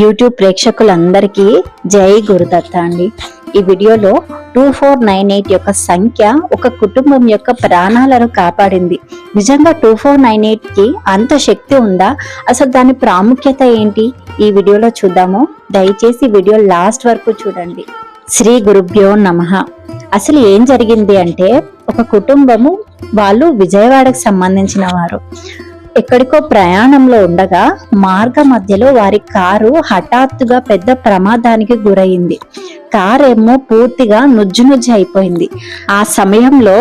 YouTube ప్రేక్షకులందరికీ జై గురుదత్త అండి ఈ వీడియోలో టూ ఫోర్ నైన్ ఎయిట్ యొక్క సంఖ్య ఒక కుటుంబం యొక్క ప్రాణాలను కాపాడింది. నిజంగా టూ ఫోర్ నైన్ ఎయిట్కి అంత శక్తి ఉందా? అసలు దాని ప్రాముఖ్యత ఏంటి? ఈ వీడియోలో చూద్దాము. దయచేసి వీడియో లాస్ట్ వరకు చూడండి. శ్రీ గురుభ్యో నమః. అసలు ఏం జరిగింది అంటే ఒక కుటుంబము వాళ్ళు విజయవాడకు సంబంధించిన వారు. ఎక్కడికో ప్రయాణంలో ఉండగా మార్గ మధ్యలో వారి కారు హఠాత్తుగా పెద్ద ప్రమాదానికి గురయింది కారు ఏమో పూర్తిగా నుజ్జు నుజ్జు అయిపోయింది. ఆ సమయంలో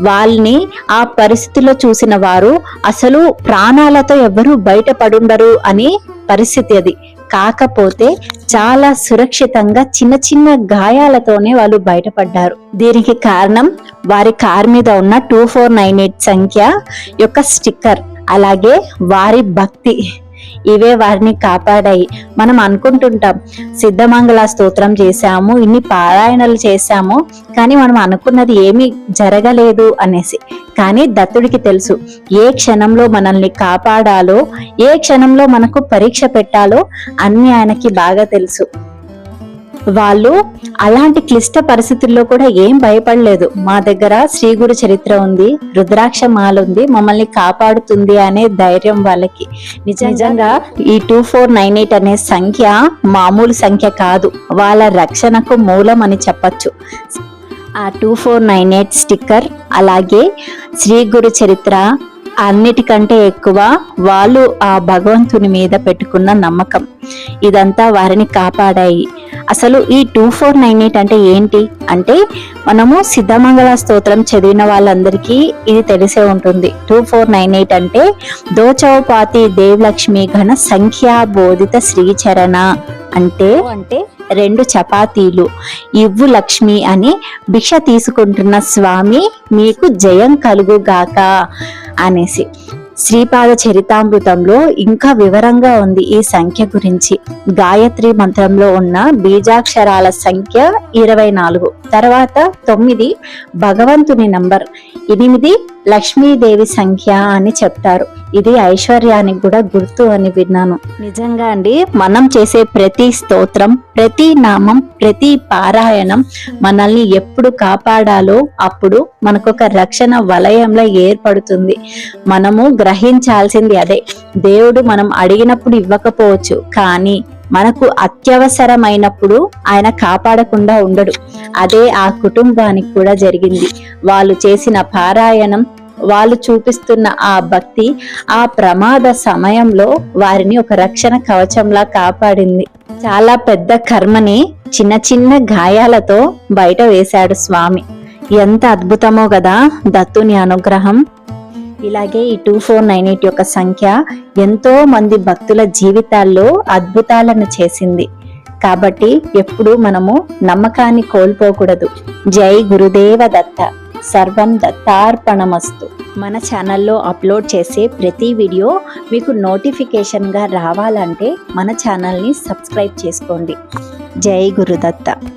వాళ్ళని ఆ పరిస్థితిలో చూసిన వారు అసలు ప్రాణాలతో ఎవరు బయటపడుండరు అని పరిస్థితి అది. కాకపోతే చాలా సురక్షితంగా చిన్న చిన్న గాయాలతోనే వాళ్ళు బయటపడ్డారు. దీనికి కారణం వారి కార్ మీద ఉన్న టూ ఫోర్ నైన్ ఎయిట్ సంఖ్య యొక్క స్టిక్కర్. అలాగే వారి భక్తి. ఇవే వారిని కాపాడాయి. మనం అనుకుంటుంటాం సిద్ధమంగళ స్తోత్రం చేశాము ఇన్ని పారాయణలు చేశాము కానీ మనం అనుకున్నది ఏమీ జరగలేదు అనేసి. కానీ దత్తుడికి తెలుసు ఏ క్షణంలో మనల్ని కాపాడాలో ఏ క్షణంలో మనకు పరీక్ష పెట్టాలో అన్ని ఆయనకి బాగా తెలుసు. వాళ్ళు అలాంటి క్లిష్ట పరిస్థితుల్లో కూడా ఏం భయపడలేదు. మా దగ్గర శ్రీ గురు చరిత్ర ఉంది రుద్రాక్ష మాల ఉంది మమ్మల్ని కాపాడుతుంది అనే ధైర్యం వాళ్ళకి. నిజ- నిజంగా ఈ టూ ఫోర్ నైన్ ఎయిట్ అనే సంఖ్య మామూలు సంఖ్య కాదు వాళ్ళ రక్షణకు మూలం అని చెప్పచ్చు. ఆ two four nine eight sticker అలాగే శ్రీ గురు చరిత్ర అన్నిటికంటే ఎక్కువ వాళ్ళు ఆ భగవంతుని మీద పెట్టుకున్న నమ్మకం. ఇదంతా వారిని కాపాడాయి. అసలు ఈ టూ ఫోర్ నైన్ ఎయిట్ అంటే ఏంటి? అంటే మనము సిద్ధమంగళ స్తోత్రం చదివిన వాళ్ళందరికీ ఇది తెలిసే ఉంటుంది. టూ ఫోర్ నైన్ ఎయిట్ అంటే దోచౌపాతి దేవలక్ష్మి ఘన సంఖ్యా బోధిత శ్రీచరణ అంటే అంటే? రెండు చపాతీలు. ఇవ్వు లక్ష్మి అని భిక్ష తీసుకుంటున్న స్వామి మీకు జయం కలుగుగాక అనేసి. శ్రీపాద చరితామృతంలో ఇంకా వివరంగా ఉంది ఈ సంఖ్య గురించి. గాయత్రి మంత్రంలో ఉన్న బీజాక్షరాల సంఖ్య ఇరవై నాలుగు. తర్వాత తొమ్మిది భగవంతుని నంబర్. ఎనిమిది లక్ష్మీదేవి సంఖ్య అని చెప్తారు. ఇది ఐశ్వర్యానికి కూడా గుర్తు అని విన్నాను. నిజంగా అండి మనం చేసే ప్రతి స్తోత్రం ప్రతి నామం ప్రతి పారాయణం మనల్ని ఎప్పుడు కాపాడాలో అప్పుడు మనకొక రక్షణ వలయంలో ఏర్పడుతుంది. మనము గ్రహించాల్సింది అదే. దేవుడు మనం అడిగినప్పుడు ఇవ్వకపోవచ్చు కానీ మనకు అత్యవసరమైనప్పుడు ఆయన కాపాడకుండా ఉండడు. అదే ఆ కుటుంబానికి కూడా జరిగింది. వాళ్ళు చేసిన పారాయణం వాళ్ళు చూపిస్తున్న ఆ భక్తి ఆ ప్రమాద సమయంలో వారిని ఒక రక్షణ కవచంలా కాపాడింది. చాలా పెద్ద కర్మని చిన్న చిన్న గాయాలతో బయట వేశాడు స్వామి. ఎంత అద్భుతమో కదా దత్తుని అనుగ్రహం. ఇలాగే ఈ టూ ఫోర్ నైన్ ఎయిట్ యొక్క సంఖ్య ఎంతో మంది భక్తుల జీవితాల్లో అద్భుతాలను చేసింది. కాబట్టి ఎప్పుడు మనము నమ్మకాన్ని కోల్పోకూడదు. జై గురుదేవ దత్త. సర్వం దత్తార్పణమస్తు. మన ఛానల్లో అప్లోడ్ చేసే ప్రతి వీడియో మీకు నోటిఫికేషన్గా రావాలంటే మన ఛానల్ని సబ్స్క్రైబ్ చేసుకోండి. జై గురుదత్త.